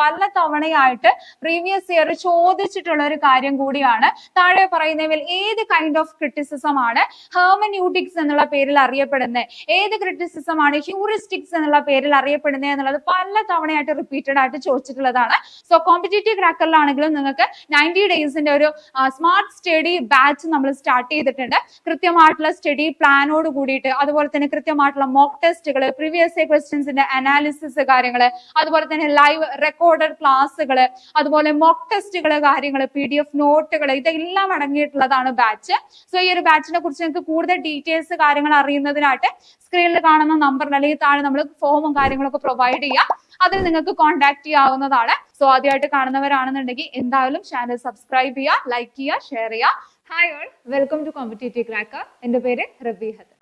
പല തവണയായിട്ട് previous year ചോദിച്ചിട്ടുള്ള ഒരു കാര്യം കൂടിയാണ്. താഴെ പറയുന്നവയിൽ ഏത് കൈൻഡ് ഓഫ് ക്രിറ്റിസിസം ആണ് ഹെർമന്യൂട്ടിക്സ് എന്നുള്ള പേരിൽ അറിയപ്പെടുന്നത് ഏത് ക്രിറ്റിസിസം ആണ് ഹ്യൂറിസ്റ്റിക്സ് എന്നുള്ള പേരിൽ അറിയപ്പെടുന്നത് എന്നുള്ളത് പല തവണയായിട്ട് റിപ്പീറ്റഡ് ആയിട്ട് ചോദിച്ചിട്ടുള്ളതാണ്. സോ കോമ്പറ്റേറ്റീവ് ക്രാക്കറിലാണെങ്കിലും നിങ്ങൾക്ക് നയന്റി ഡേയ്സിന്റെ ഒരു സ്മാർട്ട് സ്റ്റഡി ബാച്ച് നമ്മൾ സ്റ്റാർട്ട് ചെയ്തിട്ടുണ്ട്. കൃത്യമായിട്ടുള്ള സ്റ്റഡി പ്ലാനോട് കൂടിയിട്ട് അതുപോലെ തന്നെ കൃത്യമായിട്ടുള്ള മോക്ക് ടെസ്റ്റുകൾ പ്രീവിയസ് ക്വസ്റ്റ്യൻസിന്റെ അനാലിസിസ് കാര്യങ്ങൾ അതുപോലെ തന്നെ ലൈവ് റെക്കോർഡഡ് ക്ലാസ്സുകൾ അതുപോലെ മോക്ക് ടെസ്റ്റുകൾ കാര്യങ്ങൾ പി ഡി എഫ് നോട്ടുകൾ ഇതെല്ലാം അടങ്ങിയിട്ടുള്ളതാണ് ബാച്ച് സോ ഈ ഒരു ബാച്ചിനെ കുറിച്ച് നിങ്ങൾക്ക് കൂടുതൽ ഡീറ്റെയിൽസ് കാര്യങ്ങൾ അറിയുന്നതിനായിട്ട് സ്ക്രീനിൽ കാണുന്ന നമ്പറിൽ അല്ലെങ്കിൽ താഴെ നമ്മൾ ഫോമും കാര്യങ്ങളൊക്കെ പ്രൊവൈഡ് ചെയ്യാം. അതിൽ നിങ്ങൾക്ക് കോൺടാക്ട് ചെയ്യാവുന്നതാണ്. സോ ആദ്യമായിട്ട് കാണുന്നവരാണെന്നുണ്ടെങ്കിൽ എന്തായാലും ചാനൽ സബ്സ്ക്രൈബ് ചെയ്യുക ലൈക്ക് ചെയ്യുക ഷെയർ ചെയ്യുക hi all welcome to competitive cracker എന്റെ പേര് റബീഹത്ത്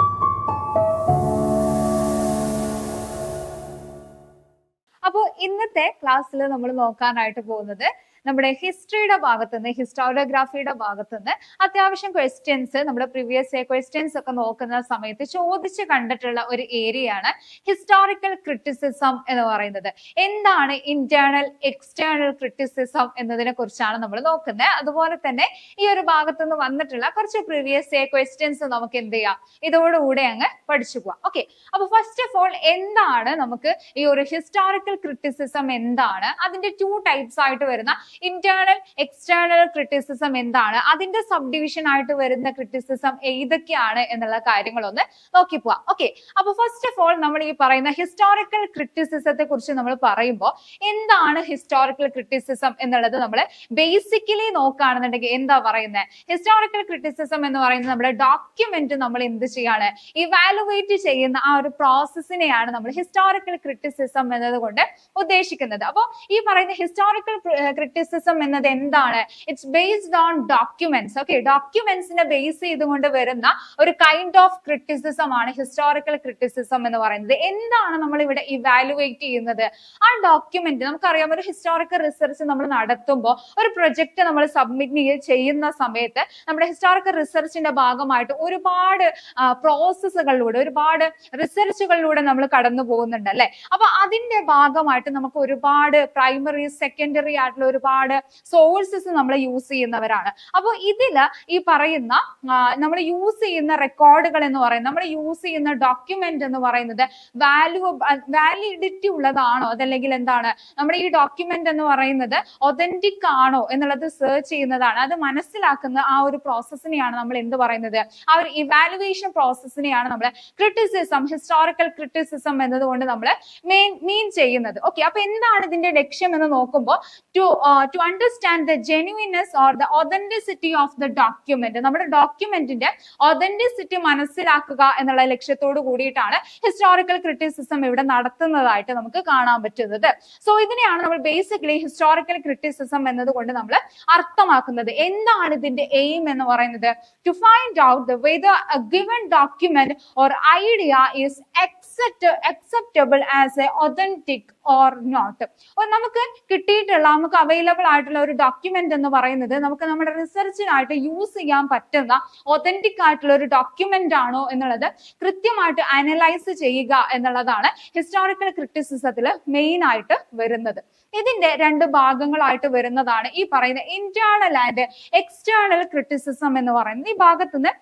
അപ്പോൾ ഇന്നത്തെ ക്ലാസ്സിൽ നമ്മൾ നോക്കാനായിട്ട് പോകുന്നത് നമ്മുടെ ഹിസ്റ്ററിയുടെ ഭാഗത്തുനിന്ന് ഹിസ്റ്റോറിയോഗ്രാഫിയുടെ ഭാഗത്തുനിന്ന് അത്യാവശ്യം ക്വസ്റ്റ്യൻസ് നമ്മുടെ പ്രീവിയസ് ക്വസ്റ്റ്യൻസ് ഒക്കെ നോക്കുന്ന സമയത്ത് ചോദിച്ച് കണ്ടിട്ടുള്ള ഒരു ഏരിയയാണ് ഹിസ്റ്റോറിക്കൽ ക്രിറ്റിസിസം എന്ന് പറയുന്നത്. എന്താണ് ഇന്റേണൽ എക്സ്റ്റേണൽ ക്രിറ്റിസിസം എന്നതിനെ കുറിച്ചാണ് നമ്മൾ നോക്കുന്നത്. അതുപോലെ തന്നെ ഈ ഒരു ഭാഗത്തുനിന്ന് വന്നിട്ടുള്ള കുറച്ച് പ്രീവിയസ് ക്വസ്റ്റ്യൻസ് നമുക്ക് എന്ത് ചെയ്യാം? ഇതോടുകൂടെ അങ്ങ് പഠിച്ചു പോവാം. ഓക്കെ അപ്പൊ ഫസ്റ്റ് ഓഫ് ഓൾ എന്താണ് നമുക്ക് ഈ ഒരു ഹിസ്റ്റോറിക്കൽ ക്രിറ്റിസിസം എന്താണ്? അതിന്റെ ടു ടൈപ്സ് ആയിട്ട് വരുന്ന ഇന്റേണൽ എക്സ്റ്റേണൽ ക്രിറ്റിസിസം എന്താണ്? അതിന്റെ സബ് ഡിവിഷൻ ആയിട്ട് വരുന്ന ക്രിറ്റിസിസം ഏതൊക്കെയാണ് എന്നുള്ള കാര്യങ്ങളൊന്ന് നോക്കി പോവാം. ഓക്കെ അപ്പൊ ഫസ്റ്റ് ഓഫ് ഓൾ നമ്മൾ ഈ പറയുന്ന ഹിസ്റ്റോറിക്കൽ ക്രിറ്റിസിസത്തെ കുറിച്ച് നമ്മൾ പറയുമ്പോൾ എന്താണ് ഹിസ്റ്റോറിക്കൽ ക്രിറ്റിസിസം എന്നുള്ളത് നമ്മൾ ബേസിക്കലി നോക്കുകയാണെന്നുണ്ടെങ്കിൽ എന്താ പറയുന്നത് ഹിസ്റ്റോറിക്കൽ ക്രിറ്റിസിസം എന്ന് പറയുന്നത് നമ്മുടെ ഡോക്യുമെന്റ് നമ്മൾ എന്ത് ചെയ്യാണ്? ഇവാലുവേറ്റ് ചെയ്യുന്ന ആ ഒരു പ്രോസസ്സിനെയാണ് നമ്മൾ ഹിസ്റ്റോറിക്കൽ ക്രിറ്റിസിസം എന്നതുകൊണ്ട് ഉദ്ദേശിക്കുന്നത്. അപ്പോൾ ഈ പറയുന്ന ഹിസ്റ്റോറിക്കൽ എന്നത് എന്താണ്? It's based on documents okay ഡോക്യുമെന്റ്സിനെ base ചെയ്തുകൊണ്ട് വരുന്ന ഒരു കൈൻഡ് ഓഫ് ക്രിറ്റിസിസം ആണ് ഹിസ്റ്റോറിക്കൽ ക്രിറ്റിസിസം എന്ന് പറയുന്നത്. എന്താണ് നമ്മൾ ഇവിടെ ഇവാലുവേറ്റ് ചെയ്യുന്നത്? ആ ഡോക്യുമെന്റ് നമുക്കറിയാം ഒരു ഹിസ്റ്റോറിക്കൽ റിസർച്ച് നമ്മൾ നടത്തുമ്പോൾ ഒരു പ്രൊജക്ട് നമ്മൾ സബ്മിറ്റ് ചെയ്യുന്ന സമയത്ത് നമ്മുടെ ഹിസ്റ്റോറിക്കൽ റിസർച്ചിന്റെ ഭാഗമായിട്ട് ഒരുപാട് പ്രോസസ്സുകളിലൂടെ ഒരുപാട് റിസർച്ചുകളിലൂടെ നമ്മൾ കടന്നു പോകുന്നുണ്ട് അല്ലെ? അപ്പൊ അതിന്റെ ഭാഗമായിട്ട് നമുക്ക് ഒരുപാട് പ്രൈമറി സെക്കൻഡറി ആയിട്ടുള്ള ഒരുപാട് സോഴ്സസ് നമ്മൾ യൂസ് ചെയ്യുന്നവരാണ്. അപ്പോൾ ഇതിൽ ഈ പറയുന്ന നമ്മൾ യൂസ് ചെയ്യുന്ന റെക്കോർഡുകൾ എന്ന് പറയുന്നത് നമ്മൾ യൂസ് ചെയ്യുന്ന ഡോക്യുമെന്റ് എന്ന് പറയുന്നത് വാല്യൂ വാലിഡിറ്റി ഉള്ളതാണോ? അതല്ലെങ്കിൽ എന്താണ്? നമ്മുടെ ഈ ഡോക്യുമെന്റ് എന്ന് പറയുന്നത് ഒതന്റിക് ആണോ എന്നുള്ളത് സെർച്ച് ചെയ്യുന്നതാണ്. അത് മനസ്സിലാക്കുന്ന ആ ഒരു പ്രോസസ്സിനെയാണ് നമ്മൾ എന്ത് പറയുന്നത്? ആ ഒരു ഇവാലുവേഷൻ പ്രോസസ്സിനെയാണ് നമ്മൾ ക്രിറ്റിസിസം ഹിസ്റ്റോറിക്കൽ ക്രിറ്റിസിസം എന്നതുകൊണ്ട് നമ്മൾ മെയിൻ മീൻ ചെയ്യുന്നത്. ഓക്കെ അപ്പൊ എന്താണ് ഇതിന്റെ ലക്ഷ്യം എന്ന് നോക്കുമ്പോൾ to to understand the genuineness or the authenticity of the document നമ്മുടെ ഡോക്യുമെന്റിന്റെ ഒതന്റിസിറ്റി മനസ്സിലാക്കുക എന്നുള്ള ലക്ഷ്യത്തോട് കൂടിയിട്ടാണ് ഹിസ്റ്റോറിക്കൽ ക്രിറ്റിസിസം ഇവിടെ നടത്തുന്നതായിട്ട് നമുക്ക് കാണാൻ പറ്റുന്നത്. സോ ഇതിനെയാണ് നമ്മൾ ബേസിക്കലി ഹിസ്റ്റോറിക്കൽ ക്രിറ്റിസിസം എന്നതുകൊണ്ട് നമ്മൾ അർത്ഥമാക്കുന്നത്. എന്താണ് ഇതിന്റെ എയിം എന്ന് പറയുന്നത്? To find out the whether a given document or idea is accept acceptable as a authentic or not നമുക്ക് കിട്ടിയിട്ടുള്ള നമുക്ക് അവൈലബിൾ ആയിട്ടുള്ള ഒരു ഡോക്യുമെന്റ് എന്ന് പറയുന്നത് നമുക്ക് നമ്മുടെ റിസർച്ചിനായിട്ട് യൂസ് ചെയ്യാൻ പറ്റുന്ന ഒതന്റിക് ആയിട്ടുള്ള ഒരു ഡോക്യുമെന്റ് ആണോ എന്നുള്ളത് കൃത്യമായിട്ട് അനലൈസ് ചെയ്യുക എന്നുള്ളതാണ് ഹിസ്റ്റോറിക്കൽ ക്രിറ്റിസിസത്തിൽ മെയിൻ ആയിട്ട് വരുന്നത്. ഇതിന്റെ രണ്ട് ഭാഗങ്ങളായിട്ട് വരുന്നതാണ് ഈ പറയുന്ന ഇന്റേണൽ ആൻഡ് എക്സ്റ്റേണൽ ക്രിറ്റിസിസം എന്ന് പറയുന്നത്. ഈ ഭാഗത്തുനിന്ന്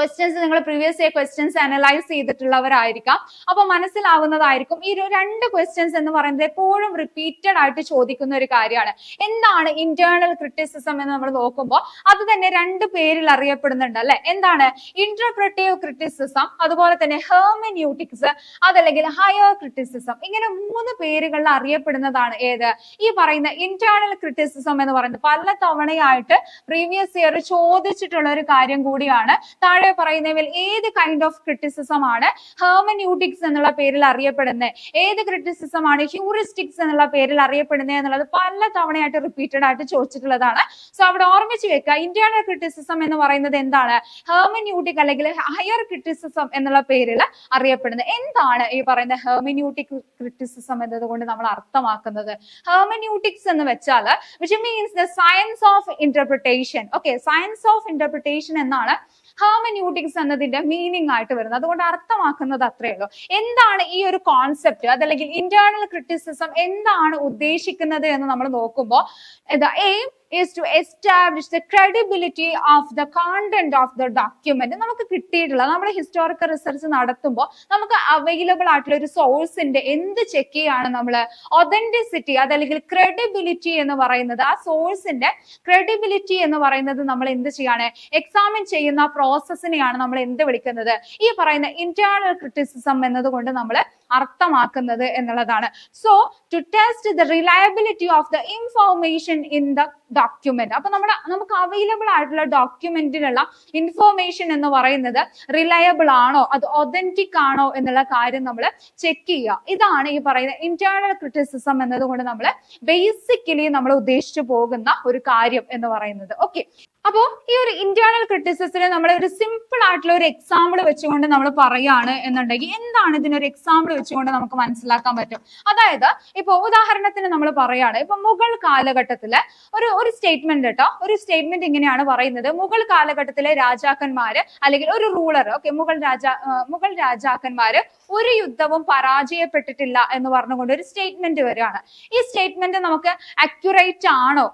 ക്വസ്റ്റ്യൻസ് നിങ്ങൾ പ്രീവിയസ് ഇയർ ക്വസ്റ്റ്യൻസ് അനലൈസ് ചെയ്തിട്ടുള്ളവരായിരിക്കാം. അപ്പൊ മനസ്സിലാവുന്നതായിരിക്കും. ഈ രണ്ട് ക്വസ്റ്റ്യൻസ് എന്ന് പറയുന്നത് എപ്പോഴും റിപ്പീറ്റഡ് ആയിട്ട് ചോദിക്കുന്ന ഒരു കാര്യമാണ്. എന്താണ് ഇന്റേണൽ ക്രിറ്റിസിസം എന്ന് നമ്മൾ നോക്കുമ്പോൾ അത് തന്നെ രണ്ട് പേരിൽ അറിയപ്പെടുന്നുണ്ട് അല്ലെ? എന്താണ്? ഇന്റർപ്രറ്റീവ് ക്രിറ്റിസിസം അതുപോലെ തന്നെ ഹെർമന്യൂട്ടിക്സ് അതല്ലെങ്കിൽ ഹയർ ക്രിറ്റിസിസം ഇങ്ങനെ മൂന്ന് പേരുകളിൽ അറിയപ്പെടുന്നതാണ് ഏത്? ഈ പറയുന്ന ഇന്റേണൽ ക്രിറ്റിസിസം എന്ന് പറയുന്നത് പല തവണയായിട്ട് പ്രീവിയസ് ഇയർ ചോദിച്ചിട്ടുള്ള ഒരു കാര്യം കൂടിയാണ്. താഴെ പറയുന്നവയിൽ ഏത് കൈൻഡ് ഓഫ് ക്രിറ്റിസിസം ആണ്? ഹെർമന്യൂട്ടിക്സ് എന്നുള്ള പേരിൽ അറിയപ്പെടുന്നത് ഏത് ക്രിറ്റിസിസം ആണ്? ഹ്യൂറിസ്റ്റിക്സ് എന്നുള്ള പേരിൽ അറിയപ്പെടുന്നത് എന്നുള്ളത് പല തവണയായിട്ട് റിപ്പീറ്റഡ് ആയിട്ട് ചോദിച്ചിട്ടുള്ളതാണ്. സോ അവിടെ ഓർമ്മിച്ച് വെക്കുക ഇന്റേണൽ ക്രിറ്റിസിസം എന്ന് പറയുന്നത് എന്താണ്? ഹെർമന്യൂട്ടിക് അല്ലെങ്കിൽ ഹയർ ക്രിറ്റിസിസം എന്നുള്ള പേരിൽ അറിയപ്പെടുന്നത്. എന്താണ് ഈ പറയുന്ന ഹെർമന്യൂട്ടിക് ക്രിറ്റിസിസം എന്നതുകൊണ്ട് നമ്മൾ അർത്ഥമാക്കുന്നത്? ഹെർമന്യൂട്ടിക്സ് എന്ന് വെച്ചാൽ which means the science of interpretation okay science of interpretation എന്നാണ് ഹേമന്യൂട്ടിക്സ് എന്നതിന്റെ മീനിങ് ആയിട്ട് വരുന്നത്. അതുകൊണ്ട് അർത്ഥമാക്കുന്നത് അത്രയേ ഉള്ളൂ. എന്താണ് ഈ ഒരു കോൺസെപ്റ്റ് അതല്ലെങ്കിൽ ഇന്റേണൽ ക്രിറ്റിസിസം എന്താണ് ഉദ്ദേശിക്കുന്നത് എന്ന് നമ്മൾ നോക്കുമ്പോൾ aim is to establish the credibility of the content of the document. നമുക്ക് കിട്ടിയിട്ടുള്ള നമ്മുടെ ഹിസ്റ്റോറിക്കൽ റിസർച്ച് നടത്തുമ്പോൾ നമുക്ക് അവൈലബിൾ ആയിട്ടുള്ള ഒരു സോഴ്സിന്റെ എന്ത് ചെക്ക് ചെയ്യാണ് നമ്മൾ ഒതന്റിസിറ്റി അതല്ലെങ്കിൽ ക്രെഡിബിലിറ്റി എന്ന് പറയുന്നത് ആ സോഴ്സിന്റെ ക്രെഡിബിലിറ്റി എന്ന് പറയുന്നത് നമ്മൾ എന്ത് ചെയ്യാണ്? എക്സാമിൻ ചെയ്യുന്ന പ്രോസസ്സിനെയാണ് നമ്മൾ എന്ത് വിളിക്കുന്നത്? ഈ പറയുന്ന ഇന്റേണൽ ക്രിറ്റിസിസം എന്നതുകൊണ്ട് നമ്മൾ അർത്ഥമാക്കുന്നത് എന്നുള്ളതാണ്. So to test the reliability of the information in the document അപ്പൊ നമ്മുടെ നമുക്ക് അവൈലബിൾ ആയിട്ടുള്ള ഡോക്യുമെന്റിനുള്ള ഇൻഫോർമേഷൻ എന്ന് പറയുന്നത് റിലയബിൾ ആണോ അത് ഒതന്റിക് ആണോ എന്നുള്ള കാര്യം നമ്മൾ ചെക്ക് ചെയ്യുക. ഇതാണ് ഈ പറയുന്ന ഇന്റേണൽ ക്രിറ്റിസിസം എന്നതുകൊണ്ട് നമ്മൾ ബേസിക്കലി നമ്മൾ ഉദ്ദേശിച്ചു പോകുന്ന ഒരു കാര്യം എന്ന് പറയുന്നത്. ഓക്കെ അപ്പോ ഈ ഒരു ഇന്റേണൽ ക്രിറ്റിസിസത്തിന് നമ്മൾ ഒരു സിമ്പിൾ ആയിട്ടുള്ള ഒരു എക്സാമ്പിൾ വെച്ചുകൊണ്ട് നമ്മൾ പറയാണ് എന്നുണ്ടെങ്കിൽ എന്താണ് ഇതിനൊരു എക്സാമ്പിൾ വെച്ചുകൊണ്ട് നമുക്ക് മനസ്സിലാക്കാൻ പറ്റും? അതായത് ഇപ്പൊ ഉദാഹരണത്തിന് നമ്മൾ പറയാണ് ഇപ്പൊ മുഗൾ കാലഘട്ടത്തിലെ ഒരു ഒരു സ്റ്റേറ്റ്മെന്റ് കേട്ടോ ഒരു സ്റ്റേറ്റ്മെന്റ് ഇങ്ങനെയാണ് പറയുന്നത്. മുഗൾ കാലഘട്ടത്തിലെ രാജാക്കന്മാര് അല്ലെങ്കിൽ ഒരു റൂളർ ഓക്കെ മുഗൾ രാജ മുഗൾ രാജാക്കന്മാര് ഒരു യുദ്ധവും പരാജയപ്പെട്ടിട്ടില്ല എന്ന് പറഞ്ഞുകൊണ്ട് ഒരു സ്റ്റേറ്റ്മെന്റ് വരികയാണ്. ഈ സ്റ്റേറ്റ്മെന്റ് നമുക്ക് അക്യുറേറ്റ് ആണോ?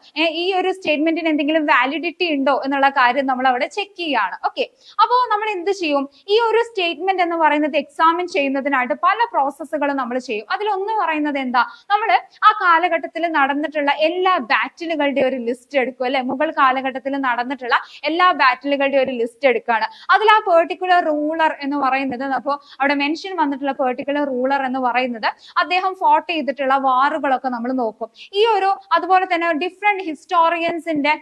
ഈ ഒരു സ്റ്റേറ്റ്മെന്റിന് എന്തെങ്കിലും വാലിഡിറ്റി ഉണ്ടോ എന്നുള്ള കാര്യം നമ്മൾ അവിടെ ചെക്ക് ചെയ്യാണ്. ഓക്കെ അപ്പോൾ നമ്മൾ എന്ത് ചെയ്യും? ഈ ഒരു സ്റ്റേറ്റ്മെന്റ് എന്ന് പറയുന്നത് എക്സാമിൻ ചെയ്യുന്നതിനായിട്ട് പല പ്രോസസ്സുകൾ നമ്മൾ ചെയ്യും. അതിലൊന്ന് പറയുന്നത് എന്താ? നമ്മൾ ആ കാലഘട്ടത്തിൽ നടന്നിട്ടുള്ള എല്ലാ ബാറ്റിലുകളുടെ ഒരു ലിസ്റ്റ് എടുക്കും അല്ലെ? മുഗൾ കാലഘട്ടത്തിൽ നടന്നിട്ടുള്ള എല്ലാ ബാറ്റിലുകളുടെ ഒരു ലിസ്റ്റ് എടുക്കുകയാണ്. അതിൽ ആ പെർട്ടിക്കുലർ റൂളർ എന്ന് പറയുന്നത് അപ്പോൾ അവിടെ മെൻഷൻ വന്നിട്ടുള്ള പെർട്ടിക്കുലർ റൂളർ എന്ന് പറയുന്നത് അദ്ദേഹം ഫോട്ട് ചെയ്തിട്ടുള്ള വാറുകളൊക്കെ നമ്മൾ നോക്കും. ഈ ഒരു അതുപോലെ തന്നെ ഡിഫറെന്റ് ഹിസ്റ്റോറിയൻസിന്റെ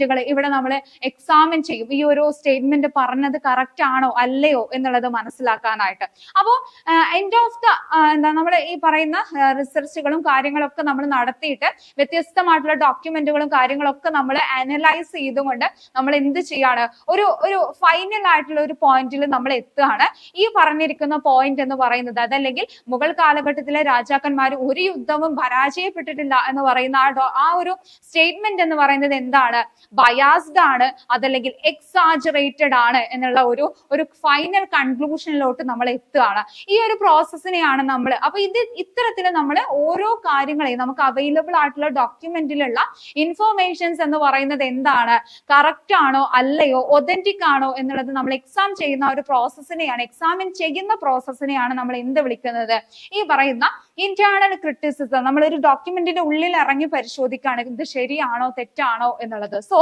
ഡോക്യുമെന്റുകൾ ഇവിടെ നമ്മൾ എക്സാമിൻ ചെയ്യും. ഈ ഒരു സ്റ്റേറ്റ്മെന്റ് പറഞ്ഞത് കറക്റ്റ് ആണോ അല്ലയോ എന്നുള്ളത് മനസ്സിലാക്കാനായിട്ട്. അപ്പോൾ എൻഡ് ഓഫ് ദ എന്താ നമ്മൾ ഈ പറയുന്ന റിസർച്ചുകളും കാര്യങ്ങളൊക്കെ നമ്മൾ നടത്തിയിട്ട് വ്യത്യസ്തമായിട്ടുള്ള ഡോക്യുമെന്റുകളും കാര്യങ്ങളൊക്കെ നമ്മൾ അനലൈസ് ചെയ്തുകൊണ്ട് നമ്മൾ എന്ത് ചെയ്യാണ്? ഒരു ഒരു ഫൈനൽ ആയിട്ടുള്ള ഒരു പോയിന്റിൽ നമ്മൾ എത്തുകയാണ്. ഈ പറഞ്ഞിരിക്കുന്ന പോയിന്റ് എന്ന് പറയുന്നത് അതല്ലെങ്കിൽ മുഗൾ കാലഘട്ടത്തിലെ രാജാക്കന്മാർ ഒരു യുദ്ധവും പരാജയപ്പെട്ടിട്ടില്ല എന്ന് പറയുന്ന ആ ഒരു സ്റ്റേറ്റ്മെന്റ് എന്ന് പറയുന്നത് എന്താണ്? ബയാസ്ഡ് ആണ് അതല്ലെങ്കിൽ എക്സാജറേറ്റഡ് ആണ് എന്നുള്ള ഒരു ഒരു ഫൈനൽ കൺക്ലൂഷനിലോട്ട് നമ്മൾ എത്തുകയാണ്. ഈ ഒരു പ്രോസസ്സിനെയാണ് നമ്മൾ അപ്പൊ ഇത് ഇത്തരത്തിൽ നമ്മൾ ഓരോ കാര്യങ്ങളെയും നമുക്ക് അവൈലബിൾ ആയിട്ടുള്ള ഡോക്യുമെന്റിലുള്ള ഇൻഫോർമേഷൻസ് എന്ന് പറയുന്നത് എന്താണ്? കറക്റ്റ് ആണോ അല്ലയോ ഒതന്റിക് ആണോ എന്നുള്ളത് നമ്മൾ എക്സാം ചെയ്യുന്ന ഒരു പ്രോസസ്സിനെയാണ് എക്സാമിൻ ചെയ്യുന്ന പ്രോസസ്സിനെയാണ് നമ്മൾ എന്ത് വിളിക്കുന്നത്? ഈ പറയുന്ന ഇന്റേണൽ ക്രിറ്റിസിസം ഒരു ഡോക്യുമെന്റിന്റെ ഉള്ളിൽ ഇറങ്ങി പരിശോധിക്കുകയാണ് ഇത് ശരിയാണോ തെറ്റാണോ എന്നുള്ളത്. സോ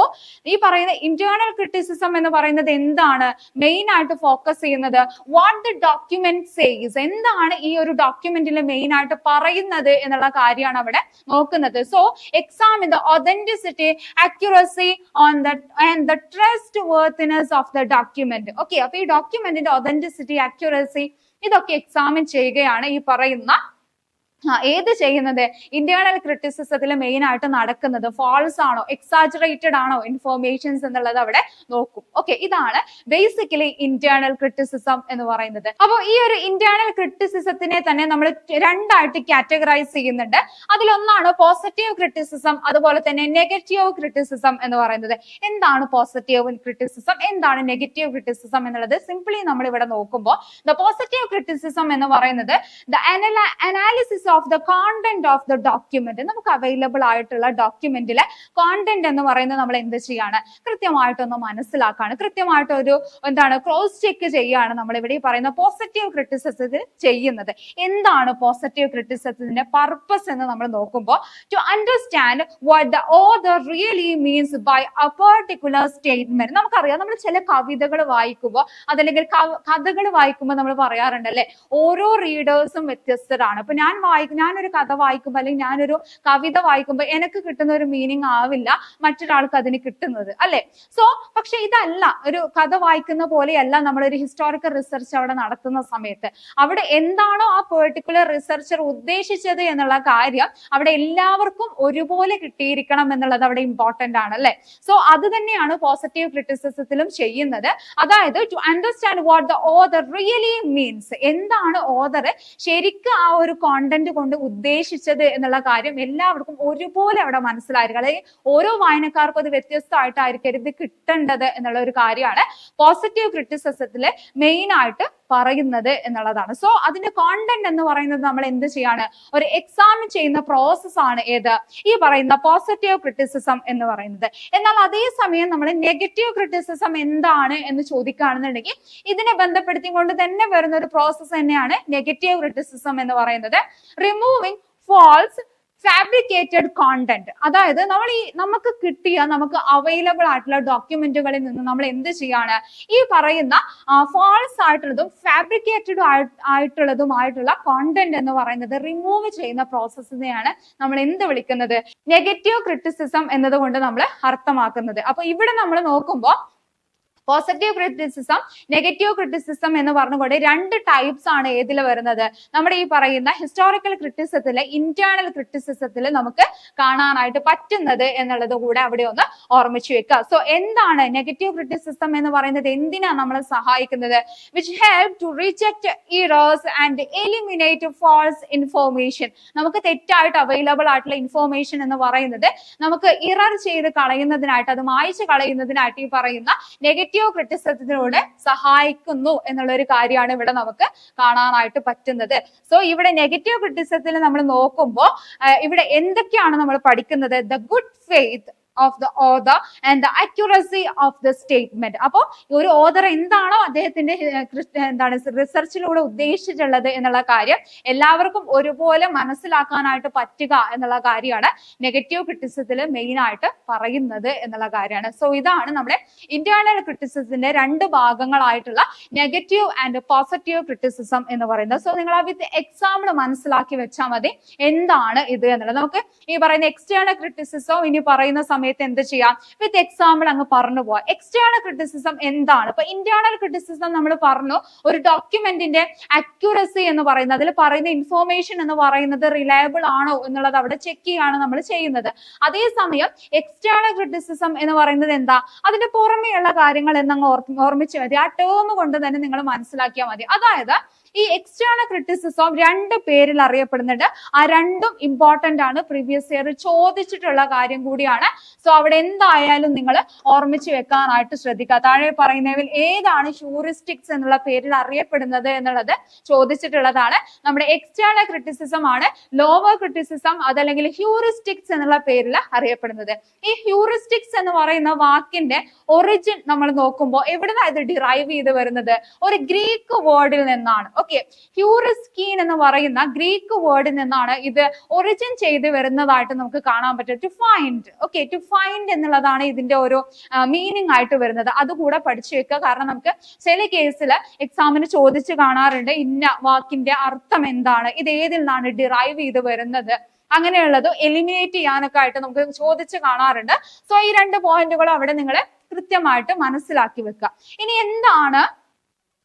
ഈ പറയുന്ന ഇന്റേണൽ ക്രിറ്റിസിസം എന്ന് പറയുന്നത് എന്താണ്? മെയിൻ ആയിട്ട് ഫോക്കസ് ചെയ്യുന്നത് വാട്ട് ദ ഡോക്യുമെന്റ് സേസ് എന്താണ് ഈ ഒരു ഡോക്യുമെന്റിൽ മെയിൻ ആയിട്ട് പറയുന്നത് എന്നുള്ള കാര്യമാണ് അവിടെ നോക്കുന്നത്. So exam the authenticity accuracy on the and the trustworthiness of the document okay അപ്പൊ ഈ ഡോക്യുമെന്റിന്റെ ഒതന്റിസിറ്റി അക്യുറസി ഇതൊക്കെ എക്സാമിൻ ചെയ്യുകയാണ് ഈ പറയുന്ന ഏത് ചെയ്യുന്നത്? ഇന്റേണൽ ക്രിറ്റിസിസത്തിൽ മെയിൻ ആയിട്ട് നടക്കുന്നത് ഫോൾസ് ആണോ എക്സാജറേറ്റഡ് ആണോ ഇൻഫോർമേഷൻസ് എന്നുള്ളത് അവിടെ നോക്കും. ഓക്കെ ഇതാണ് ബേസിക്കലി ഇന്റേണൽ ക്രിറ്റിസിസം എന്ന് പറയുന്നത്. അപ്പോൾ ഈ ഒരു ഇന്റേണൽ ക്രിറ്റിസിസത്തിനെ തന്നെ നമ്മൾ രണ്ടായിട്ട് കാറ്റഗറൈസ് ചെയ്യുന്നുണ്ട്. അതിലൊന്നാണ് പോസിറ്റീവ് ക്രിറ്റിസിസം അതുപോലെ തന്നെ നെഗറ്റീവ് ക്രിറ്റിസിസം എന്ന് പറയുന്നത്. എന്താണ് പോസിറ്റീവ് ക്രിറ്റിസിസം എന്താണ് നെഗറ്റീവ് ക്രിറ്റിസിസം എന്നുള്ളത് സിംപ്ലി നമ്മൾ ഇവിടെ നോക്കുമ്പോൾ ദ പോസിറ്റീവ് ക്രിറ്റിസിസം എന്ന് പറയുന്നത് the analysis of the content of the document നമുക്ക് അവൈലബിൾ ആയിട്ടുള്ള ഡോക്യുമെന്റിലെ കോണ്ടന്റ് എന്ന് പറയുന്നത് നമ്മൾ എന്ത് ചെയ്യാണ്? കൃത്യമായിട്ടൊന്ന് മനസ്സിലാക്കാണ്. കൃത്യമായിട്ട് ഒരു എന്താണ് ക്രോസ് ചെക്ക് ചെയ്യാണ് നമ്മൾ ഇവിടെ പറയുന്ന പോസിറ്റീവ് ക്രിറ്റിസിസത്തിൽ ചെയ്യുന്നത്. എന്താണ് പോസിറ്റീവ് ക്രിറ്റിസിസത്തിന്റെ പർപ്പസ് എന്ന് നമ്മൾ നോക്കുമ്പോൾ to understand what the author really means by a particular statement നമുക്കറിയാം നമ്മൾ ചില കവിതകൾ വായിക്കുമ്പോൾ അതല്ലെങ്കിൽ കഥകൾ വായിക്കുമ്പോൾ നമ്മൾ പറയാറുണ്ടല്ലേ? ഓരോ റീഡേഴ്സും വ്യത്യസ്തരാണ്. അപ്പൊ ഞാൻ വായിക്കും ഞാനൊരു കഥ വായിക്കുമ്പോൾ അല്ലെങ്കിൽ ഞാനൊരു കവിത വായിക്കുമ്പോൾ എനിക്ക് കിട്ടുന്ന ഒരു മീനിങ് ആവില്ല മറ്റൊരാൾക്ക് അതിന് കിട്ടുന്നത് അല്ലെ? സോ പക്ഷെ ഇതല്ല ഒരു കഥ വായിക്കുന്ന പോലെയല്ല നമ്മളൊരു ഹിസ്റ്റോറിക്കൽ റിസർച്ച് അവിടെ നടത്തുന്ന സമയത്ത്. അവിടെ എന്താണോ ആ പെർട്ടിക്കുലർ റിസർച്ചർ ഉദ്ദേശിച്ചത് എന്നുള്ള കാര്യം അവിടെ എല്ലാവർക്കും ഒരുപോലെ കിട്ടിയിരിക്കണം എന്നുള്ളത് അവിടെ ഇമ്പോർട്ടന്റ് ആണ് അല്ലെ? സോ അത് തന്നെയാണ് പോസിറ്റീവ് ക്രിറ്റിസിസത്തിലും ചെയ്യുന്നത്. അതായത് to understand what the author really means എന്താണ് ഓദർ ശരിക്കും ആ ഒരു കോണ്ടന്റ് ഡോക്യുമെന്റ് കൊണ്ട് ഉദ്ദേശിച്ചത് എന്നുള്ള കാര്യം എല്ലാവർക്കും ഒരുപോലെ അവിടെ മനസ്സിലായിരിക്കും. അല്ലെങ്കിൽ ഓരോ വായനക്കാർക്കും അത് വ്യത്യസ്തമായിട്ടായിരിക്കും ഇത് കിട്ടേണ്ടത് എന്നുള്ള ഒരു കാര്യമാണ്. പോസിറ്റീവ് ക്രിറ്റിസിസത്തിൽ മെയിൻ ആയിട്ട് പറയുന്നത് എന്നുള്ളതാണ്. സോ അതിന്റെ കോണ്ടന്റ് എന്ന് പറയുന്നത് നമ്മൾ എന്ത് ചെയ്യാണ്? ഒരു എക്സാമിൻ ചെയ്യുന്ന പ്രോസസ് ആണ് ഏത്? ഈ പറയുന്ന പോസിറ്റീവ് ക്രിറ്റിസിസം എന്ന് പറയുന്നത്. എന്നാൽ അതേ സമയം നമ്മൾ നെഗറ്റീവ് ക്രിറ്റിസിസം എന്താണ് എന്ന് ചോദിക്കുകയാണെന്നുണ്ടെങ്കിൽ ഇതിനെ ബന്ധപ്പെടുത്തിക്കൊണ്ട് തന്നെ വരുന്ന ഒരു പ്രോസസ്സ് തന്നെയാണ് നെഗറ്റീവ് ക്രിറ്റിസിസം എന്ന് പറയുന്നത്. റിമൂവിങ് ഫാൾസ് ഫാബ്രിക്കേറ്റഡ് കോണ്ടന്റ് അതായത് നമ്മൾ ഈ നമുക്ക് കിട്ടിയ നമുക്ക് അവൈലബിൾ ആയിട്ടുള്ള ഡോക്യുമെന്റുകളിൽ നിന്ന് നമ്മൾ എന്ത് ചെയ്യാണ്? ഈ പറയുന്ന ഫാൾസ് ആയിട്ടുള്ളതും ഫാബ്രിക്കേറ്റഡ് ആയിട്ടുള്ളതുമായിട്ടുള്ള കോണ്ടന്റ് എന്ന് പറയുന്നത് റിമൂവ് ചെയ്യുന്ന പ്രോസസ്സിനെയാണ് നമ്മൾ എന്ത് വിളിക്കുന്നത്? നെഗറ്റീവ് ക്രിറ്റിസിസം എന്നതുകൊണ്ട് നമ്മൾ അർത്ഥമാക്കുന്നത്. അപ്പൊ ഇവിടെ നമ്മൾ നോക്കുമ്പോൾ പോസിറ്റീവ് ക്രിറ്റിസിസം നെഗറ്റീവ് ക്രിറ്റിസിസം എന്ന് പറഞ്ഞുകൊണ്ട് രണ്ട് ടൈപ്സ് ആണ് ഏതിൽ വരുന്നത്? നമ്മുടെ ഈ പറയുന്ന ഹിസ്റ്റോറിക്കൽ ക്രിറ്റിസത്തിൽ ഇന്റേണൽ ക്രിറ്റിസിസത്തിൽ നമുക്ക് കാണാനായിട്ട് പറ്റുന്നത് എന്നുള്ളത് കൂടെ അവിടെ ഒന്ന് ഓർമ്മിച്ചു വെക്കുക. സോ എന്താണ് നെഗറ്റീവ് ക്രിറ്റിസിസം എന്ന് പറയുന്നത്? എന്തിനാണ് നമ്മളെ സഹായിക്കുന്നത്? Which help to reject errors and eliminate false information നമുക്ക് തെറ്റായിട്ട് അവൈലബിൾ ആയിട്ടുള്ള ഇൻഫോർമേഷൻ എന്ന് പറയുന്നത് നമുക്ക് ഇറർ ചെയ്ത് കളയുന്നതിനായിട്ട് അത് മായ്ച്ചു കളയുന്നതിനായിട്ട് ഈ പറയുന്ന നെഗറ്റീവ് ക്രിറ്റിസിസത്തിലൂടെ സഹായിക്കുന്നു എന്നുള്ള ഒരു കാര്യമാണ് ഇവിടെ നമുക്ക് കാണാനായിട്ട് പറ്റുന്നത്. സോ ഇവിടെ നെഗറ്റീവ് ക്രിറ്റിസിസത്തിൽ നമ്മൾ നോക്കുമ്പോൾ ഇവിടെ എന്തൊക്കെയാണ് നമ്മൾ പഠിക്കുന്നത്? The good faith of the author and the accuracy of the statement അപ്പോൾ ഒരു ഓദർ എന്താണോ അദ്ദേഹത്തിന്റെ എന്താണ് റിസർച്ചിലൂടെ ഉദ്ദേശിച്ചിട്ടുള്ളത് എന്നുള്ള കാര്യം എല്ലാവർക്കും ഒരുപോലെ മനസ്സിലാക്കാനായിട്ട് പറ്റുക എന്നുള്ള കാര്യമാണ് നെഗറ്റീവ് ക്രിറ്റിസിസത്തിൽ മെയിൻ ആയിട്ട് പറയുന്നത് എന്നുള്ള കാര്യമാണ്. സോ ഇതാണ് നമ്മുടെ ഇന്റേണൽ ക്രിറ്റിസിസത്തിന്റെ രണ്ട് ഭാഗങ്ങളായിട്ടുള്ള നെഗറ്റീവ് ആൻഡ് പോസിറ്റീവ് ക്രിറ്റിസിസം എന്ന് പറയുന്നത്. സോ നിങ്ങൾ ആ വിത്ത് എക്സാമ്പിൾ മനസ്സിലാക്കി വെച്ചാൽ മതി. എന്താണ് ഇത് എന്നുള്ളത്. നമുക്ക് ഈ പറയുന്ന എക്സ്റ്റേണൽ ക്രിറ്റിസിസം ഇനി പറയുന്ന സമയത്ത് എന്ത് ചെയ്യാം? വിത്ത് എക്സാമ്പിൾ അങ്ങ് പറഞ്ഞു പോവാം. എക്സ്റ്റേണൽ ക്രിറ്റിസിസം എന്താണ്? ഇപ്പൊ ഇന്റേണൽ ക്രിറ്റിസിസം നമ്മൾ പറഞ്ഞു ഒരു ഡോക്യുമെന്റിന്റെ അക്യുറസി എന്ന് പറയുന്നത് അതിൽ പറയുന്ന ഇൻഫോർമേഷൻ എന്ന് പറയുന്നത് റിലയബിൾ ആണോ എന്നുള്ളത് അവിടെ ചെക്ക് ചെയ്യാണ് നമ്മൾ ചെയ്യുന്നത്. അതേസമയം എക്സ്റ്റേണൽ ക്രിറ്റിസിസം എന്ന് പറയുന്നത് എന്താ? അതിന്റെ പുറമെയുള്ള കാര്യങ്ങൾ എന്നങ്ങ് ഓർമ്മിച്ച് മതി. ആ ടേം കൊണ്ട് തന്നെ നിങ്ങൾ മനസ്സിലാക്കിയാൽ മതി. അതായത് ഈ എക്സ്റ്റേണൽ ക്രിറ്റിസിസം രണ്ട് പേരിൽ അറിയപ്പെടുന്നുണ്ട്. ആ രണ്ടും ഇമ്പോർട്ടന്റ് ആണ്. പ്രീവിയസ് ഇയർ ചോദിച്ചിട്ടുള്ള കാര്യം കൂടിയാണ്. സോ അവിടെ എന്തായാലും നിങ്ങൾ ഓർമ്മിച്ച് വെക്കാനായിട്ട് ശ്രദ്ധിക്കുക. താഴെ പറയുന്നതിൽ ഏതാണ് ഹ്യൂറിസ്റ്റിക്സ് എന്നുള്ള പേരിൽ അറിയപ്പെടുന്നത് എന്നുള്ളത് ചോദിച്ചിട്ടുള്ളതാണ്. നമ്മുടെ എക്സ്റ്റേണൽ ക്രിറ്റിസിസം ആണ് ലോവർ ക്രിറ്റിസിസം അതല്ലെങ്കിൽ ഹ്യൂറിസ്റ്റിക്സ് എന്നുള്ള പേരിൽ അറിയപ്പെടുന്നത്. ഈ ഹ്യൂറിസ്റ്റിക്സ് എന്ന് പറയുന്ന വാക്കിന്റെ ഒറിജിൻ നമ്മൾ നോക്കുമ്പോൾ എവിടുന്നാണ് ഇത് ഡിറൈവ് ചെയ്ത് വരുന്നത്? ഒരു ഗ്രീക്ക് വേർഡിൽ നിന്നാണ്. ഓക്കെ ഹ്യൂറിസ്കീൻ എന്ന് പറയുന്ന ഗ്രീക്ക് വേർഡിൽ നിന്നാണ് ഇത് ഒറിജിൻ ചെയ്ത് വരുന്നതായിട്ട് നമുക്ക് കാണാൻ പറ്റും. To find okay to find എന്നുള്ളതാണ് ഇതിന്റെ ഒരു മീനിങ് ആയിട്ട് വരുന്നത്. അതുകൂടെ പഠിച്ചു വെക്കുക. കാരണം നമുക്ക് ചില കേസിൽ എക്സാമിന് ചോദിച്ചു കാണാറുണ്ട്. ഇന്ന വാക്കിന്റെ അർത്ഥം എന്താണ്? ഇത് ഏതിൽ നിന്നാണ് ഡിറൈവ് ചെയ്ത് വരുന്നത്? അങ്ങനെയുള്ളത് എലിമിനേറ്റ് ചെയ്യാനൊക്കെ ആയിട്ട് നമുക്ക് ചോദിച്ചു കാണാറുണ്ട്. സോ ഈ രണ്ട് പോയിന്റുകളും അവിടെ നിങ്ങൾ കൃത്യമായിട്ട് മനസ്സിലാക്കി വെക്കുക. ഇനി എന്താണ്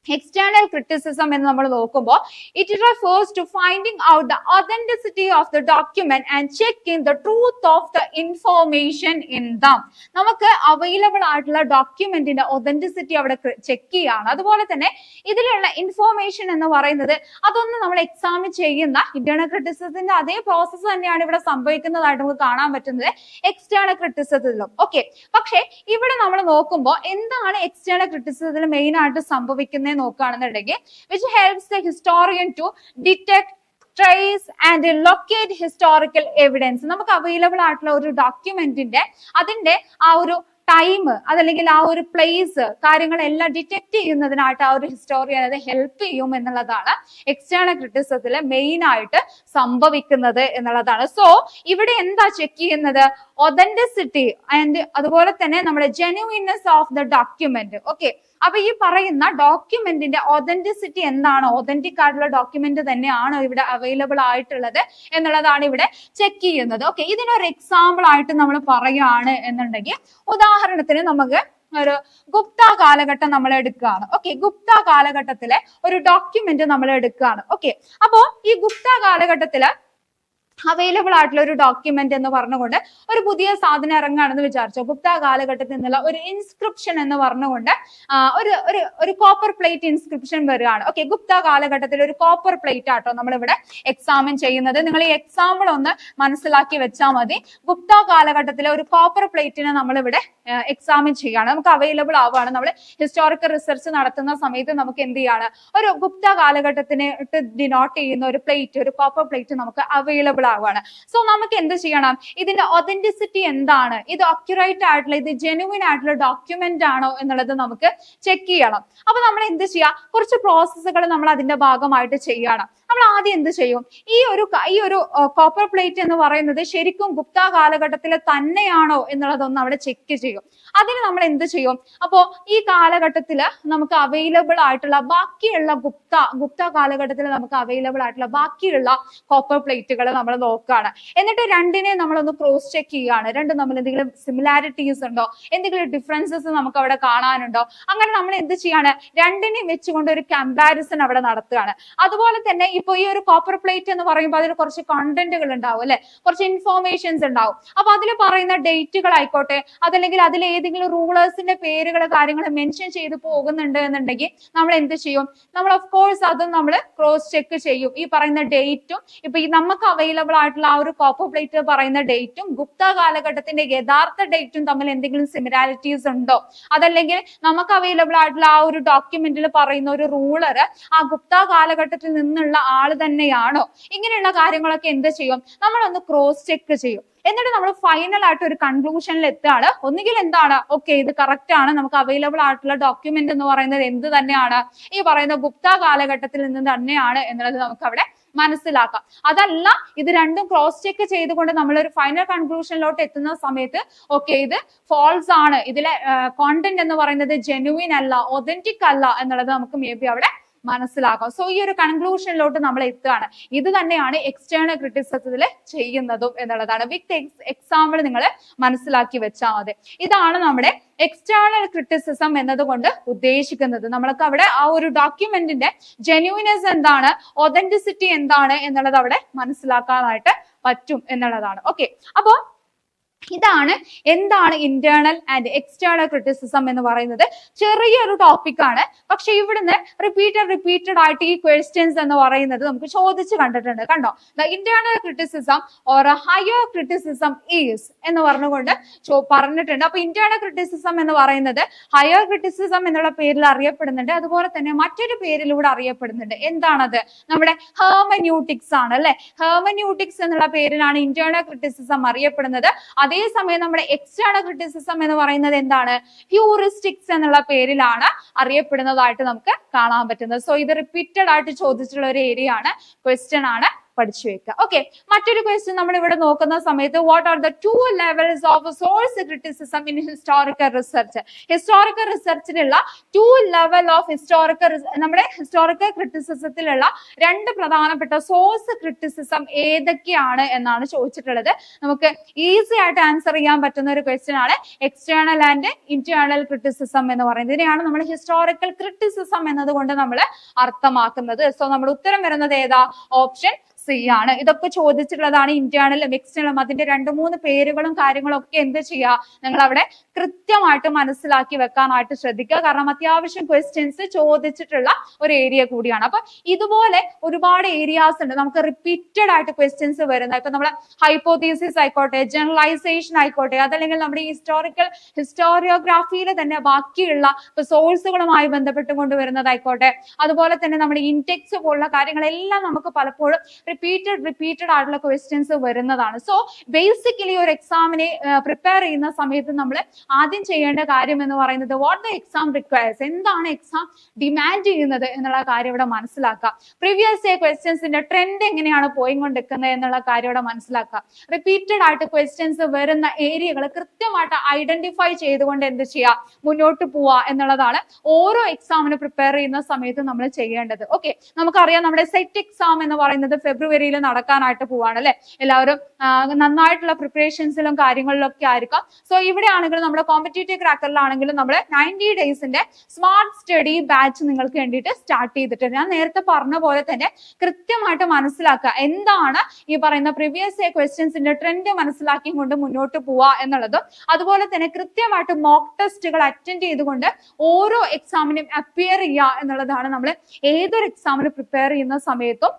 എക്സ്റ്റേണൽ ക്രിറ്റിസിസം എന്ന് നമ്മൾ നോക്കുമ്പോൾ it refers to finding out the authenticity of the document and check in the truth of the information in them നമുക്ക് അവൈലബിൾ ആയിട്ടുള്ള ഡോക്യുമെന്റിന്റെ ഒതന്റിസിറ്റി അവിടെ ചെക്ക് ചെയ്യാണ്. അതുപോലെ തന്നെ ഇതിലുള്ള ഇൻഫോർമേഷൻ എന്ന് പറയുന്നത് അതൊന്നും നമ്മൾ എക്സാമിൻ ചെയ്യുന്ന ഇന്റേണൽ ക്രിറ്റിസിസത്തിന്റെ അതേ പ്രോസസ്സ് തന്നെയാണ് ഇവിടെ സംഭവിക്കുന്നതായിട്ട് നമുക്ക് കാണാൻ പറ്റുന്നത് എക്സ്റ്റേണൽ ക്രിറ്റിസിസത്തിലും ഓക്കെ പക്ഷേ ഇവിടെ നമ്മൾ നോക്കുമ്പോൾ എന്താണ് എക്സ്റ്റേണൽ ക്രിറ്റിസിസത്തിൽ മെയിൻ ആയിട്ട് സംഭവിക്കുന്നത് നോക്കുകയാണെന്നുണ്ടെങ്കിൽ which helps the historian to detect trace and locate historical evidence നമുക്ക് അവൈലബിൾ ആയിട്ടുള്ള ഒരു ഡോക്യുമെന്റിന്റെ അതിന്റെ ആ ഒരു ടൈം അതല്ലെങ്കിൽ ആ ഒരു പ്ലേസ് കാര്യങ്ങളെല്ലാം ഡിറ്റക്ട് ചെയ്യുന്നതിനായിട്ട് ആ ഒരു ഹിസ്റ്റോറിയൻ അത് ഹെൽപ്പ് ചെയ്യും എന്നുള്ളതാണ് എക്സ്റ്റേണൽ ക്രിറ്റിസത്തിൽ മെയിൻ ആയിട്ട് സംഭവിക്കുന്നത് എന്നുള്ളതാണ്. സോ ഇവിടെ എന്താ ചെക്ക് ചെയ്യുന്നത്? ഒതന്റിസിറ്റി ആൻഡ് അതുപോലെ തന്നെ നമ്മുടെ genuineness of the document okay അപ്പൊ ഈ പറയുന്ന ഡോക്യുമെന്റിന്റെ ഒതന്റിസിറ്റി എന്താണ്? ഒതന്റിക് ആയിട്ടുള്ള ഡോക്യുമെന്റ് തന്നെയാണോ ഇവിടെ അവൈലബിൾ ആയിട്ടുള്ളത് എന്നുള്ളതാണ് ഇവിടെ ചെക്ക് ചെയ്യുന്നത്. ഓക്കെ ഇതിനൊരു എക്സാമ്പിൾ ആയിട്ട് നമ്മൾ പറയുകയാണ് എന്നുണ്ടെങ്കിൽ ഉദാഹരണത്തിന് നമുക്ക് ഒരു ഗുപ്ത കാലഘട്ടം നമ്മൾ എടുക്കുകയാണ്. ഓക്കെ ഗുപ്ത കാലഘട്ടത്തിലെ ഒരു ഡോക്യുമെന്റ് നമ്മൾ എടുക്കുകയാണ്. ഓക്കെ അപ്പോ ഈ ഗുപ്ത കാലഘട്ടത്തിൽ അവൈലബിൾ ആയിട്ടുള്ള ഒരു ഡോക്യുമെന്റ് എന്ന് പറഞ്ഞുകൊണ്ട് ഒരു പുതിയ സാധനം ഇറങ്ങുകയാണെന്ന് വിചാരിച്ചോ? ഗുപ്ത കാലഘട്ടത്തിൽ നിന്നുള്ള ഒരു ഇൻസ്ക്രിപ്ഷൻ എന്ന് പറഞ്ഞുകൊണ്ട് ഒരു ഒരു ഒരു കോപ്പർ പ്ലേറ്റ് ഇൻസ്ക്രിപ്ഷൻ വരികയാണ്. ഓക്കെ ഗുപ്ത കാലഘട്ടത്തിൽ ഒരു കോപ്പർ പ്ലേറ്റ് ആട്ടോ നമ്മളിവിടെ എക്സാമിൻ ചെയ്യുന്നത്. നിങ്ങൾ ഈ എക്സാമ്പിൾ ഒന്ന് മനസ്സിലാക്കി വെച്ചാൽ മതി. ഗുപ്ത കാലഘട്ടത്തിലെ ഒരു കോപ്പർ പ്ലേറ്റിനെ നമ്മളിവിടെ എക്സാമിൻ ചെയ്യുകയാണ്. നമുക്ക് അവൈലബിൾ ആവുകയാണ്. നമ്മൾ ഹിസ്റ്റോറിക്കൽ റിസർച്ച് നടത്തുന്ന സമയത്ത് നമുക്ക് എന്ത് ചെയ്യാണ്? ഒരു ഗുപ്ത കാലഘട്ടത്തിനെ ഡിനോട്ട് ചെയ്യുന്ന ഒരു പ്ലേറ്റ് ഒരു കോപ്പർ പ്ലേറ്റ് നമുക്ക് അവൈലബിൾ ആവുകയാണ്. സോ നമുക്ക് എന്ത് ചെയ്യണം? ഇതിന്റെ ഒതന്റിസിറ്റി എന്താണ്? ഇത് അക്യുറേറ്റ് ആയിട്ടുള്ള ഇത് ജെനുവിൻ ആയിട്ടുള്ള ഡോക്യുമെന്റ് ആണോ എന്നുള്ളത് നമുക്ക് ചെക്ക് ചെയ്യണം. അപ്പൊ നമ്മൾ എന്ത് ചെയ്യാം? കുറച്ച് പ്രോസസ്സുകൾ നമ്മൾ അതിന്റെ ഭാഗമായിട്ട് ചെയ്യണം. നമ്മൾ ആദ്യം എന്ത് ചെയ്യും? ഈ ഒരു ഈ ഒരു കോപ്പർ പ്ലേറ്റ് എന്ന് പറയുന്നത് ശരിക്കും ഗുപ്ത കാലഘട്ടത്തിലെ തന്നെയാണോ എന്നുള്ളതൊന്ന് അവിടെ ചെക്ക് ചെയ്യും. അതിന് നമ്മൾ എന്ത് ചെയ്യും? അപ്പോ ഈ കാലഘട്ടത്തിൽ നമുക്ക് അവൈലബിൾ ആയിട്ടുള്ള ബാക്കിയുള്ള ഗുപ്ത ഗുപ്ത കാലഘട്ടത്തിൽ നമുക്ക് അവൈലബിൾ ആയിട്ടുള്ള ബാക്കിയുള്ള കോപ്പർ പ്ലേറ്റുകൾ നമ്മൾ നോക്കുകയാണ് എന്നിട്ട് രണ്ടിനെ നമ്മളൊന്ന് ക്രോസ് ചെക്ക് ചെയ്യുകയാണ്. രണ്ടും തമ്മിൽ എന്തെങ്കിലും സിമിലാരിറ്റീസ് ഉണ്ടോ? എന്തെങ്കിലും ഡിഫറൻസസ് നമുക്ക് അവിടെ കാണാനുണ്ടോ? അങ്ങനെ നമ്മൾ എന്ത് ചെയ്യാണ്? രണ്ടിനെയും വെച്ചുകൊണ്ട് ഒരു കമ്പാരിസൺ അവിടെ നടത്തുകയാണ്. അതുപോലെ തന്നെ ഇപ്പൊ ഈ ഒരു കോപ്പർ പ്ലേറ്റ് എന്ന് പറയുമ്പോൾ അതിൽ കുറച്ച് കണ്ടന്റുകൾ ഉണ്ടാവും അല്ലെ? കുറച്ച് ഇൻഫോർമേഷൻസ് ഉണ്ടാവും. അപ്പൊ അതിൽ പറയുന്ന ഡേറ്റുകൾ ആയിക്കോട്ടെ അതല്ലെങ്കിൽ അതിൽ ഏതെങ്കിലും റൂളേഴ്സിന്റെ പേരുകൾ കാര്യങ്ങൾ മെൻഷൻ ചെയ്ത് പോകുന്നുണ്ട് എന്നുണ്ടെങ്കിൽ നമ്മൾ എന്ത് ചെയ്യും? നമ്മൾ ഓഫ് കോഴ്സ് അതും നമ്മൾ ക്രോസ് ചെക്ക് ചെയ്യും. ഈ പറയുന്ന ഡേറ്റും ഇപ്പൊ ഈ നമുക്ക് അവൈലബിൾ ആയിട്ടുള്ള ആ ഒരു കോപ്പർ പ്ലേറ്റ് പറയുന്ന ഡേറ്റും ഗുപ്ത കാലഘട്ടത്തിന്റെ യഥാർത്ഥ ഡേറ്റും തമ്മിൽ എന്തെങ്കിലും സിമിലാരിറ്റീസ് ഉണ്ടോ? അതല്ലെങ്കിൽ നമുക്ക് അവൈലബിൾ ആയിട്ടുള്ള ആ ഒരു ഡോക്യുമെന്റിൽ പറയുന്ന ഒരു റൂളർ ആ ഗുപ്ത കാലഘട്ടത്തിൽ നിന്നുള്ള ആൾ തന്നെയാണോ? ഇങ്ങനെയുള്ള കാര്യങ്ങളൊക്കെ എന്ത് ചെയ്യും? നമ്മളൊന്ന് ക്രോസ് ചെക്ക് ചെയ്യും. എന്നിട്ട് നമ്മൾ ഫൈനൽ ആയിട്ട് ഒരു കൺക്ലൂഷനിൽ എത്തുകയാണ്. ഒന്നുകിൽ എന്താണ്? ഓക്കെ ഇത് കറക്റ്റ് ആണ്. നമുക്ക് അവൈലബിൾ ആയിട്ടുള്ള ഡോക്യുമെന്റ് എന്ന് പറയുന്നത് എന്ത് തന്നെയാണ്? ഈ പറയുന്ന ഗുപ്ത കാലഘട്ടത്തിൽ നിന്ന് തന്നെയാണ് എന്നുള്ളത് നമുക്ക് അവിടെ മനസ്സിലാക്കാം. അതല്ല ഇത് രണ്ടും ക്രോസ് ചെക്ക് ചെയ്തുകൊണ്ട് നമ്മൾ ഒരു ഫൈനൽ കൺക്ലൂഷനിലോട്ട് എത്തുന്ന സമയത്ത് ഓക്കെ ഇത് ഫോൾസ് ആണ്. ഇതിലെ കോണ്ടന്റ് എന്ന് പറയുന്നത് ജെനുവിൻ അല്ല ഒതന്റിക് അല്ല എന്നുള്ളത് നമുക്ക് മേ ബി അവിടെ മനസ്സിലാക്കാം. സോ ഈ ഒരു കൺക്ലൂഷനിലോട്ട് നമ്മൾ എത്തുകയാണ്. ഇത് തന്നെയാണ് എക്സ്റ്റേണൽ ക്രിറ്റിസിസത്തിൽ ചെയ്യുന്നതും എന്നുള്ളതാണ്. വിത്ത് എക്സാമ്പിൾ നിങ്ങൾ മനസ്സിലാക്കി വെച്ചാൽ മതി. ഇതാണ് നമ്മുടെ എക്സ്റ്റേണൽ ക്രിറ്റിസിസം എന്നതുകൊണ്ട് ഉദ്ദേശിക്കുന്നത്. നമ്മൾക്ക് അവിടെ ആ ഒരു ഡോക്യുമെന്റിന്റെ ജെന്യൂനെസ് എന്താണ് ഒതന്റിസിറ്റി എന്താണ് എന്നുള്ളത് അവിടെ മനസ്സിലാക്കാനായിട്ട് പറ്റും എന്നുള്ളതാണ്. ഓക്കെ അപ്പോ ഇതാണ് എന്താണ് ഇന്റേണൽ ആൻഡ് എക്സ്റ്റേണൽ ക്രിറ്റിസിസം എന്ന് പറയുന്നത്. ചെറിയൊരു ടോപ്പിക് ആണ്. പക്ഷെ ഇവിടുന്ന് റിപ്പീറ്റഡ് റിപ്പീറ്റഡ് ആയിട്ട് ഈ ക്വസ്റ്റ്യൻസ് എന്ന് പറയുന്നത് നമുക്ക് ചോദിച്ചു കണ്ടിട്ടുണ്ട്. കണ്ടോ? The internal criticism or higher criticism is എന്ന് പറഞ്ഞുകൊണ്ട് പറഞ്ഞിട്ടുണ്ട്. അപ്പൊ ഇന്റേണൽ ക്രിറ്റിസിസം എന്ന് പറയുന്നത് ഹയർ ക്രിറ്റിസിസം എന്നുള്ള പേരിൽ അറിയപ്പെടുന്നുണ്ട്. അതുപോലെ തന്നെ മറ്റൊരു പേരിലൂടെ അറിയപ്പെടുന്നുണ്ട്. എന്താണത്? നമ്മുടെ ഹേമന്യൂട്ടിക്സ് ആണ് അല്ലെ? ഹേമന്യൂട്ടിക്സ് എന്നുള്ള പേരിലാണ് ഇന്റേണൽ ക്രിറ്റിസിസം അറിയപ്പെടുന്നത്. അതേസമയം നമ്മുടെ എക്സ്റ്റേണൽ ക്രിറ്റിസിസം എന്ന് പറയുന്നത് എന്താണ്? ഹ്യൂറിസ്റ്റിക്സ് എന്നുള്ള പേരിലാണ് അറിയപ്പെടുന്നതായിട്ട് നമുക്ക് കാണാൻ പറ്റുന്നത്. സോ ഇത് റിപ്പീറ്റഡ് ആയിട്ട് ചോദിച്ചിട്ടുള്ള ഒരു ഏരിയ ആണ്. ക്വസ്റ്റ്യൻ ആണ്. പഠിച്ചു വെക്കുക. ഓക്കെ മറ്റൊരു ക്വസ്റ്റ്യൻ നമ്മൾ ഇവിടെ നോക്കുന്ന സമയത്ത് what are the two levels of source criticism in historical research historical റിസർച്ചിലുള്ള two level of historical നമ്മുടെ ഹിസ്റ്റോറിക്കൽ ക്രിറ്റിസിസത്തിലുള്ള രണ്ട് പ്രധാനപ്പെട്ട സോഴ്സ് ക്രിറ്റിസിസം ഏതൊക്കെയാണ് എന്നാണ് ചോദിച്ചിട്ടുള്ളത്. നമുക്ക് ഈസി ആയിട്ട് ആൻസർ ചെയ്യാൻ പറ്റുന്ന ഒരു ക്വസ്റ്റ്യൻ ആണ് എക്സ്റ്റേണൽ ആൻഡ് ഇന്റേണൽ ക്രിറ്റിസിസം എന്ന് പറയുന്നത്. ഇതിനെയാണ് നമ്മൾ ഹിസ്റ്റോറിക്കൽ ക്രിറ്റിസിസം എന്നതുകൊണ്ട് നമ്മൾ അർത്ഥമാക്കുന്നത്. സോ നമ്മുടെ ഉത്തരം വരുന്നത് ഏതാ? ഓപ്ഷൻ സി ആണ് ഇതൊക്കെ ചോദിച്ചിട്ടുള്ളതാണ് ഇന്റേണലും എക്സ്റ്റേണലും അതിന്റെ രണ്ട് മൂന്ന് പേരുകളും കാര്യങ്ങളും ഒക്കെ എന്ത് ചെയ്യുക നിങ്ങൾ അവിടെ കൃത്യമായിട്ട് മനസ്സിലാക്കി വെക്കാനായിട്ട് ശ്രദ്ധിക്കുക. കാരണം അത്യാവശ്യം ക്വസ്റ്റ്യൻസ് ചോദിച്ചിട്ടുള്ള ഒരു ഏരിയ കൂടിയാണ്. അപ്പൊ ഇതുപോലെ ഒരുപാട് ഏരിയാസ് ഉണ്ട്. നമുക്ക് റിപ്പീറ്റഡ് ആയിട്ട് ക്വസ്റ്റ്യൻസ് വരുന്ന ഇപ്പൊ നമ്മളെ ഹൈപ്പോതീസിസ് ആയിക്കോട്ടെ ജനറലൈസേഷൻ ആയിക്കോട്ടെ അതല്ലെങ്കിൽ നമ്മുടെ ഹിസ്റ്റോറിക്കൽ ഹിസ്റ്റോറിയോഗ്രാഫിയിൽ തന്നെ ബാക്കിയുള്ള ഇപ്പൊ സോഴ്സുകളുമായി ബന്ധപ്പെട്ട് കൊണ്ടുവരുന്നതായിക്കോട്ടെ അതുപോലെ തന്നെ നമ്മുടെ ഇൻടെക്സ് പോലുള്ള കാര്യങ്ങളെല്ലാം നമുക്ക് പലപ്പോഴും റിപ്പീറ്റഡ് റിപ്പീറ്റഡ് ആയിട്ടുള്ള ക്വസ്റ്റ്യൻസ് വരുന്നതാണ്. സോ ബേസിക്കലി ഒരു എക്സാമിനെ പ്രിപ്പയർ ചെയ്യുന്ന സമയത്ത് നമ്മൾ ആദ്യം ചെയ്യേണ്ട കാര്യം എന്ന് പറയുന്നത് വാട്ട് ദ എക്സാം റിക്വയർസ് എന്താണ് എക്സാം ഡിമാൻഡ് ചെയ്യുന്നത് എന്നുള്ള കാര്യം ഇവിടെ മനസ്സിലാക്കുക. പ്രീവിയസ് ഇയർ ക്വസ്റ്റ്യൻസിന്റെ ട്രെൻഡ് എങ്ങനെയാണ് പോയിക്കൊണ്ടിരിക്കുന്നത് എന്നുള്ള കാര്യം ഇവിടെ മനസ്സിലാക്കുക. റിപ്പീറ്റഡ് ആയിട്ട് ക്വസ്റ്റ്യൻസ് വരുന്ന ഏരിയകൾ കൃത്യമായിട്ട് ഐഡന്റിഫൈ ചെയ്തുകൊണ്ട് എന്ത് ചെയ്യുക? മുന്നോട്ട് പോവുക എന്നുള്ളതാണ് ഓരോ എക്സാമിന് പ്രിപ്പയർ ചെയ്യുന്ന സമയത്ത് നമ്മൾ ചെയ്യേണ്ടത്. ഓക്കെ നമുക്കറിയാം നമ്മുടെ സെറ്റ് എക്സാം എന്ന് പറയുന്നത് ഫെബ്രുവരി ഫെബ്രുവരിയിൽ നടക്കാനായിട്ട് പോവാണ് അല്ലെ? എല്ലാവരും നന്നായിട്ടുള്ള പ്രിപ്പറേഷൻസിലും കാര്യങ്ങളിലൊക്കെ ആയിരിക്കാം. സോ ഇവിടെ ആണെങ്കിലും നമ്മുടെ കോമ്പറ്റേറ്റീവ് ക്രാക്കറിലാണെങ്കിലും നമ്മൾ നയന്റി ഡേയ്സിന്റെ സ്മാർട്ട് സ്റ്റഡി ബാച്ച് നിങ്ങൾക്ക് വേണ്ടിയിട്ട് സ്റ്റാർട്ട് ചെയ്തിട്ടുണ്ട് ഞാൻ നേരത്തെ പറഞ്ഞ പോലെ തന്നെ കൃത്യമായിട്ട് മനസ്സിലാക്കുക എന്താണ് ഈ പറയുന്ന പ്രീവിയസ് ക്വസ്റ്റ്യൻസിന്റെ ട്രെൻഡ് മനസ്സിലാക്കി കൊണ്ട് മുന്നോട്ട് പോവുക എന്നുള്ളതും അതുപോലെ തന്നെ കൃത്യമായിട്ട് മോക്ക് ടെസ്റ്റുകൾ അറ്റൻഡ് ചെയ്തുകൊണ്ട് ഓരോ എക്സാമിനും അപ്പിയർ ചെയ്യുക എന്നുള്ളതാണ് നമ്മൾ ഏതൊരു എക്സാമിന് പ്രിപ്പയർ ചെയ്യുന്ന സമയത്തും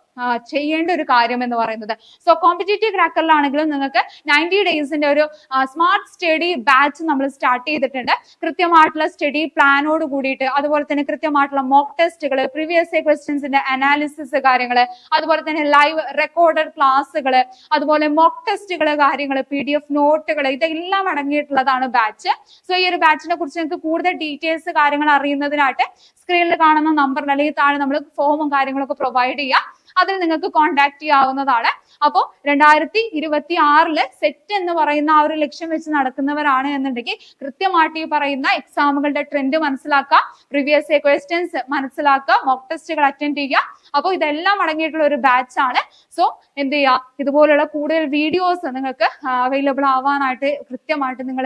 ചെയ്യേണ്ട ഒരു കാര്യം എന്ന് പറയുന്നത് സോ കോമ്പറ്റേറ്റീവ് ക്രാക്കറിലാണെങ്കിലും നിങ്ങൾക്ക് നയന്റി ഡേയ്സിന്റെ ഒരു സ്മാർട്ട് സ്റ്റഡി ബാച്ച് നമ്മൾ സ്റ്റാർട്ട് ചെയ്തിട്ടുണ്ട്. കൃത്യമായിട്ടുള്ള സ്റ്റഡി പ്ലാനോട് കൂടിയിട്ട് അതുപോലെ തന്നെ കൃത്യമായിട്ടുള്ള മോക്ക് ടെസ്റ്റുകൾ പ്രീവിയസ് ക്വസ്റ്റ്യൻസിന്റെ അനാലിസിസ് കാര്യങ്ങൾ അതുപോലെ തന്നെ ലൈവ് റെക്കോർഡഡ് ക്ലാസ്സുകൾ അതുപോലെ മോക്ക് ടെസ്റ്റുകൾ കാര്യങ്ങൾ പി ഡി എഫ് നോട്ടുകൾ ഇതെല്ലാം അടങ്ങിയിട്ടുള്ളതാണ് ബാച്ച് സോ ഈ ഒരു ബാച്ചിനെ കുറിച്ച് നിങ്ങൾക്ക് കൂടുതൽ ഡീറ്റെയിൽസ് കാര്യങ്ങൾ അറിയുന്നതിനായിട്ട് സ്ക്രീനിൽ കാണുന്ന നമ്പറിൽ അല്ലെങ്കിൽ താഴെ നമ്മൾ ഫോമും കാര്യങ്ങളൊക്കെ പ്രൊവൈഡ് ചെയ്യാം. അതിൽ നിങ്ങൾക്ക് കോൺടാക്ട് ചെയ്യാവുന്നതാണ്. അപ്പോൾ രണ്ടായിരത്തി ഇരുപത്തി ആറിൽ സെറ്റ് എന്ന് പറയുന്ന ആ ഒരു ലക്ഷ്യം വെച്ച് നടക്കുന്നവരാണ് എന്നുണ്ടെങ്കിൽ കൃത്യമായിട്ട് ഈ പറയുന്ന എക്സാമുകളുടെ ട്രെൻഡ് മനസ്സിലാക്കുക പ്രീവിയസ് ക്വസ്റ്റ്യൻസ് മനസ്സിലാക്കുക മോക്ക് ടെസ്റ്റുകൾ അറ്റൻഡ് ചെയ്യുക. അപ്പോൾ ഇതെല്ലാം അടങ്ങിയിട്ടുള്ള ഒരു ബാച്ച് ആണ്. സോ എന്ത് ചെയ്യുക? ഇതുപോലുള്ള കൂടുതൽ വീഡിയോസ് നിങ്ങൾക്ക് അവൈലബിൾ ആവാനായിട്ട് കൃത്യമായിട്ട് നിങ്ങൾ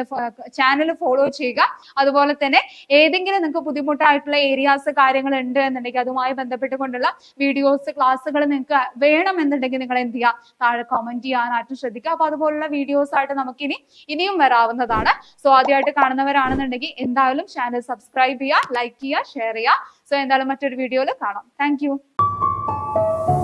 ചാനൽ ഫോളോ ചെയ്യുക. അതുപോലെ തന്നെ ഏതെങ്കിലും നിങ്ങൾക്ക് ബുദ്ധിമുട്ടായിട്ടുള്ള ഏരിയാസ് കാര്യങ്ങൾ ഉണ്ട് എന്നുണ്ടെങ്കിൽ അതുമായി ബന്ധപ്പെട്ടുകൊണ്ടുള്ള വീഡിയോസ് ക്ലാസ്സുകൾ നിങ്ങൾക്ക് വേണമെന്നുണ്ടെങ്കിൽ നിങ്ങൾ എന്ത് ചെയ്യുക താഴെ കമന്റ് ചെയ്യാനായിട്ട് ശ്രദ്ധിക്കുക. അപ്പൊ അതുപോലുള്ള വീഡിയോസ് ആയിട്ട് നമുക്ക് ഇനി ഇനിയും വരാവുന്നതാണ്. സോ ആദ്യമായിട്ട് കാണുന്നവരാണെന്നുണ്ടെങ്കിൽ എന്തായാലും ചാനൽ സബ്സ്ക്രൈബ് ചെയ്യുക ലൈക്ക് ചെയ്യുക ഷെയർ ചെയ്യുക. സോ എന്തായാലും മറ്റൊരു വീഡിയോയിൽ കാണാം. താങ്ക്